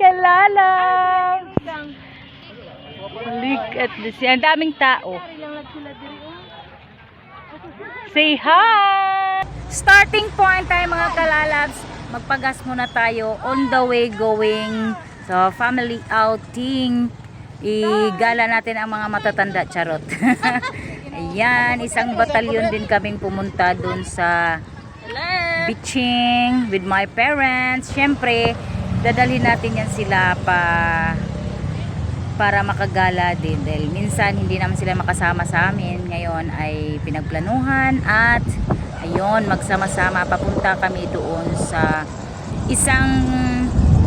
kalalang! Look at this. Ang daming tao. Say hi! Starting point tayo mga kalalabs. Magpagas muna tayo on the way going sa family outing. Igala natin ang mga matatanda, charot. Ayan, isang batalyon din kaming pumunta dun sa beaching with my parents. Siyempre, dadalhin natin yan sila pa para makagala din. Dahil minsan hindi naman sila makasama sa amin. Ngayon ay pinagplanuhan at ayun magsama-sama. Papunta kami doon sa isang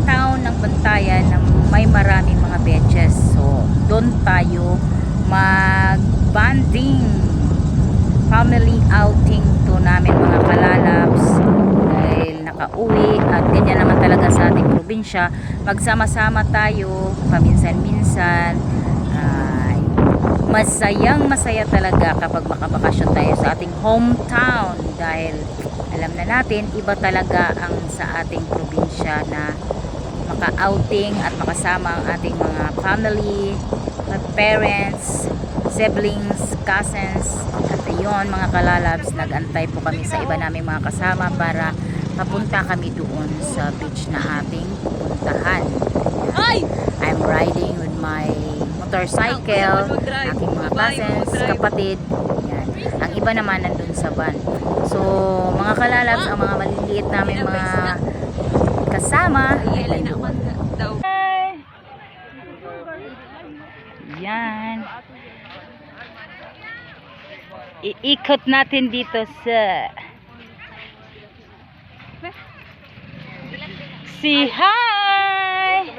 town ng Bantayan na may maraming mga beaches so doon tayo mag banding family outing to namin mga kalalabs dahil nakauwi at ganyan naman talaga sa ating probinsya. Magsama-sama tayo paminsan-minsan. Ay masayang masaya talaga kapag makabakasyon tayo sa ating hometown dahil alam na natin iba talaga ang sa ating probinsya na maka-outing at makasama ang ating mga family, parents, siblings, cousins. At ayun mga kalalabs nagantay po kami sa iba naming mga kasama para papunta kami doon sa beach na ating pupuntahan! I'm riding with my motorcycle aking mga cousins, kapatid yan. ang iba naman nandun sa van so mga kalalabs ang mga maliliit namin mga kasama ay nandoon daw. Yan. Iikot natin dito sa Si hi.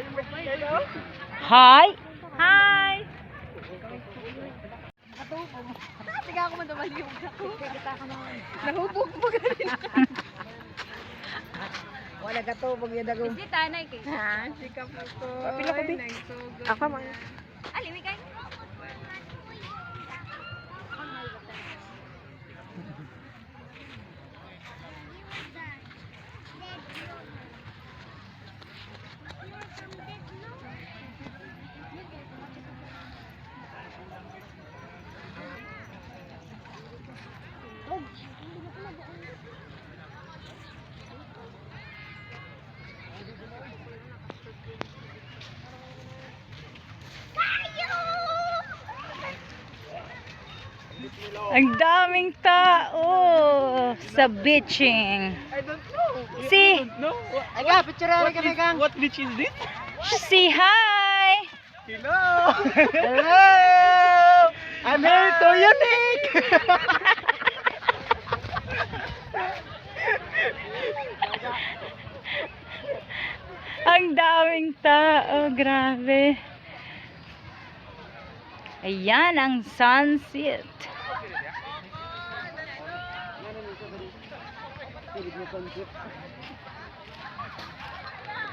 Hi. Hi. Sige ako man dumaliw ako. Nahubog mo ganin. Wala ka to, pag yun ako. Hindi tanay kay. Ha? Sikap ako. Pila ko? Ako man. Ali, may kay. Ang daming tao sa beaching. I don't know. Si No. Aga, picture na kami kang. What beach is this? si hi. Hello. Hello. I'm here to unique. Ang daming tao, grabe. Ayan ang sunset.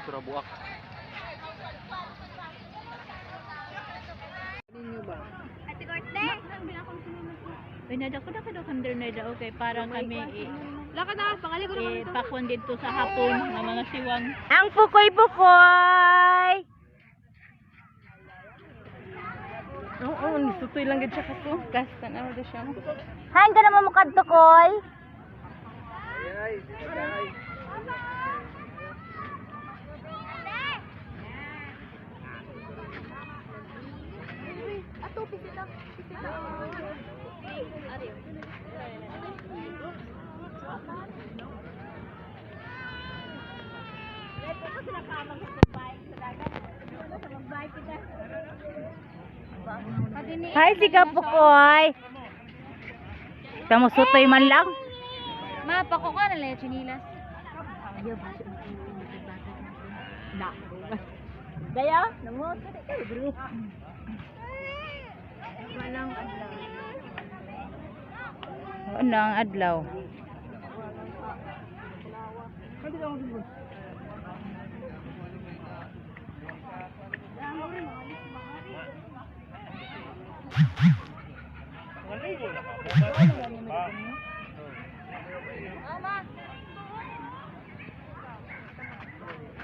Surabuak. Ate Korte. Uy, nada ko na ka daw kandar na daw kay para kami i Lakad na, pangali ko eh, pakwan dito sa hapon ng mga siwang. Ang pukoy-pukoy! Oo, oh, sutoy lang gid siya kaso. Kasta na wala siya. Hain ka naman mukad to, koy. Hi, si Kapukoy. Kamusutoy man lang. Ma, pako ka na lang, chinilas. Gaya? Namot. Walang adlaw. Ano ang adlaw?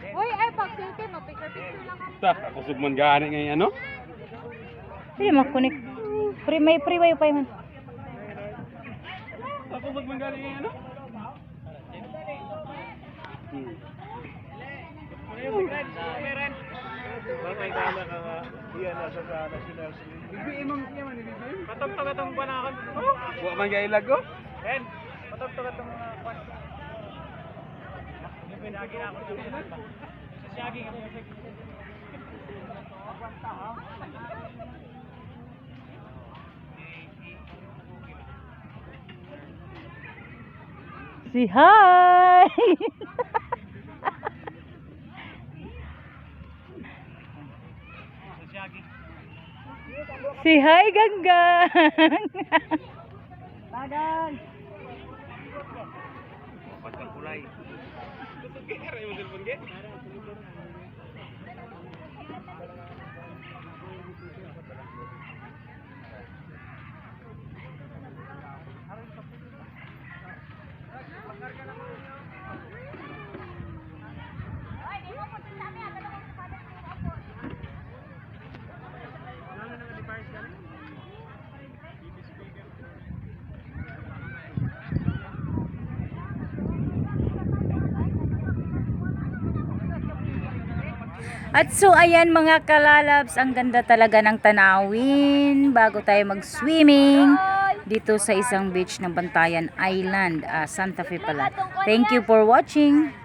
Uy, ay, pag Ken, no? Picture-picture lang kami. Ta, ako sugman gani ngay ano? Hindi makunik. Free, may free wifi man. Ako sugman gani ngay ano? Hmm. Patog-tog itong panakon. Wa man gay lago? Ken, patog-tog itong kwan. Pinagi na ako. Sa siyagi ka music. Si hi! Sa siyagi. si hi ganggang! Patang kulay. At so ayan mga kalalabs, ang ganda talaga ng tanawin bago tayo mag-swimming dito sa isang beach ng Bantayan Island, ah, Santa Fe pala. Thank you for watching.